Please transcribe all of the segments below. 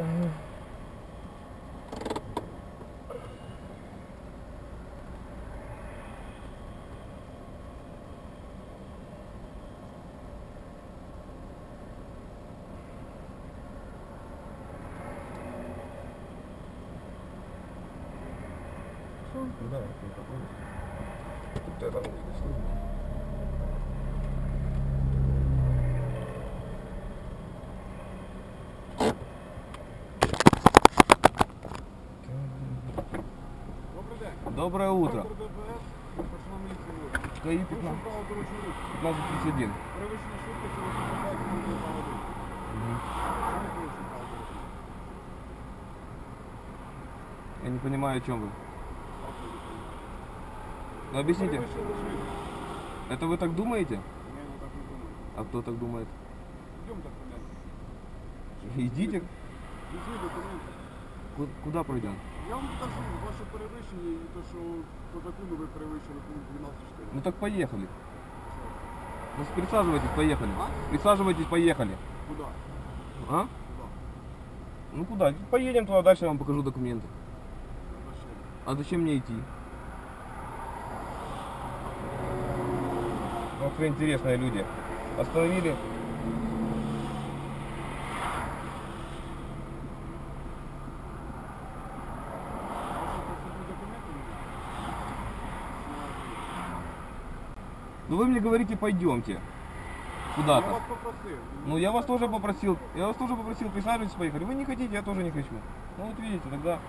そうだよ、こういうところ。絶対ダメですよ。порушення правил дорожнього руху? Я не понимаю, о чем вы. Ну объясните, Перевищили швидкість. это вы так думаете? Ні, я так не думаю. А кто так думает? Йдемо так понять. Идите, Візьми документи. Ку- куда пройдем? Я вам покажу ваше перевищення і те, що по закону ви перевищили пункт 12.4. Ну так поехали. Ну присаживайтесь, поехали. А? Присаживайтесь, поехали. Куди? А? Куди? Ну куда? Поедем туда, дальше я вам покажу документы. А зачем мне идти? Вот вы интересные люди. Остановили. Ну вы мне говорите, пойдемте. Я Куда-то. вас попросив. Ну я вас тоже попросил, я вас тоже попросил, присаживайтесь, поехали. Вы не хотите, я тоже не хочу. Ну вот видите, тогда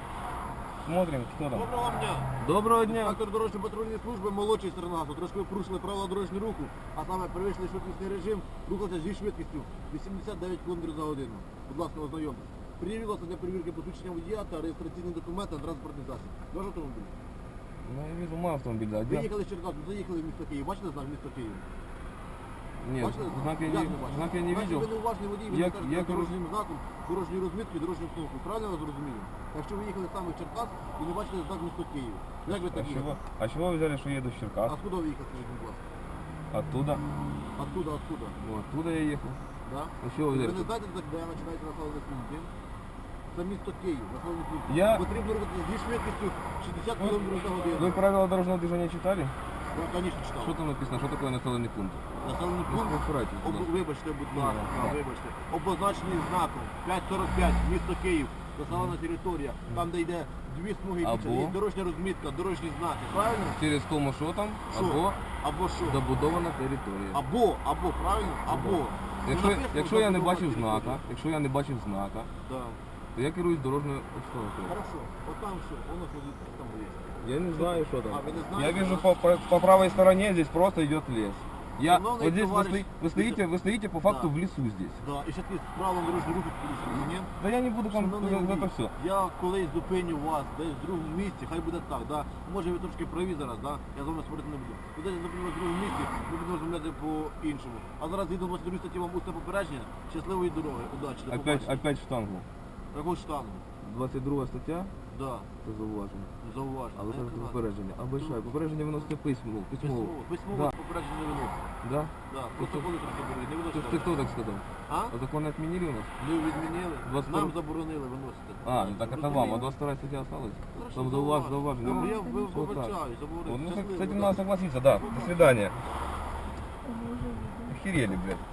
смотрим, кто там. Доброго дня. Доброго дня. Інспектор дорожньої патрульної служби молодший Стернасу. Трошки ви порушили правила дорожнього руху, а саме перевищили швидкісний режим, рухався зі швидкістю 89 км за годину. Будь ласка, ознайомтесь. Приявилося для перевірки посвідчення водія та реєстраційний документ на транспортний засіб. Ваш автомобіль. Ну я вижу мало автомобиль, да. Ви їхали з Черкасу, заїхали в місто Київ. Бачите знак місто Київ? Нет, Бачили знак я Як не, бачите? знак я не Значить, видел. ви неуважний водій, ви Я- не кажете я кажу- дорожнім знаком, дорожньої розмітки, дорожньою установкою. Правильно я вас зрозумію? Якщо ви їхали саме в Черкас і не бачили знак місто Київ. Як ви А так чего, їхали? а чего вы взяли, что я еду в Черкас? Откуда ви їхали, скажіть, будь ласка? Оттуда. Откуда, откуда? Ну, оттуда я ехал. Да? А чего вы Ви взяли? не знаєте, так, де починається населений пункт? ні? Це місто Київ, населений пункт. Я- Потрібно робити зі швидкістю 60 Вы, км за годину. вы правила дорожного движения читали? Ну, звісно, читав. Что там написано? Что такое населенный пункт? Населений Ну, пункт, аккуратнее, об... будь ласка. вибачте, будь Ні, ласка, ні, ні. вибачте, обозначений знаком 545, місто Київ, населена територія, там де йде дві смуги більше, Або? є дорожня розмітка, дорожні знаки, правильно? Через тому, що там, Що? або Або що? забудована територія. Або, або, правильно? Або. Якщо, Ну, написано, якщо я не забудована бачив територія. знака, якщо я не бачив знака, Да. то я керуюсь дорожньою обстановкою. Хорошо, от там що, воно ходить, там є. Я не знаю, что там. А, вы не знаете? Я вижу по, по, по правой стороне здесь просто идет лес. Я, Шановний вот здесь вы, товарищ, стои- вы стоите, вы стоите по факту Да. в лесу здесь. Да, і ще ти з правилом дорожнього руху порушили, ні? Да я не буду там Шановний за, за водій, это все. Я колись зупиню вас десь в другому місці, хай буде так, да? Може ви трошки праві зараз, да? Я з вами спорити не буду. Ви десь зупиню вас в другому місці, ми будемо розмовляти по-іншому. А зараз згідно 22 статті вам усне попередження. Щасливої дороги, удачі, до Опять, побачення. опять в штангу. Таку штангу. 22 стаття, Да, це зауваження. зауваження. Але Не це канал. попередження. А більше попередження виносите письмо, письмово. Письмово. Письмово Да. попередження не виносить. Да? Да, Тобто- протоколи трошки беруть, не Ты, виносить. ты кто так сказал? А? А закон отменили у нас? Ми відмінили, 22 нам заборонили виносити. А, ну так это вам, а 22 статья осталась? Хорошо, Там зауваж, зауваження. зауваження. Ну, я Ну, ви- вот так. вибачаю, заборив. Вот, ну, с Щасливо, этим да. надо согласиться, да. До свидания. Охерели, блядь.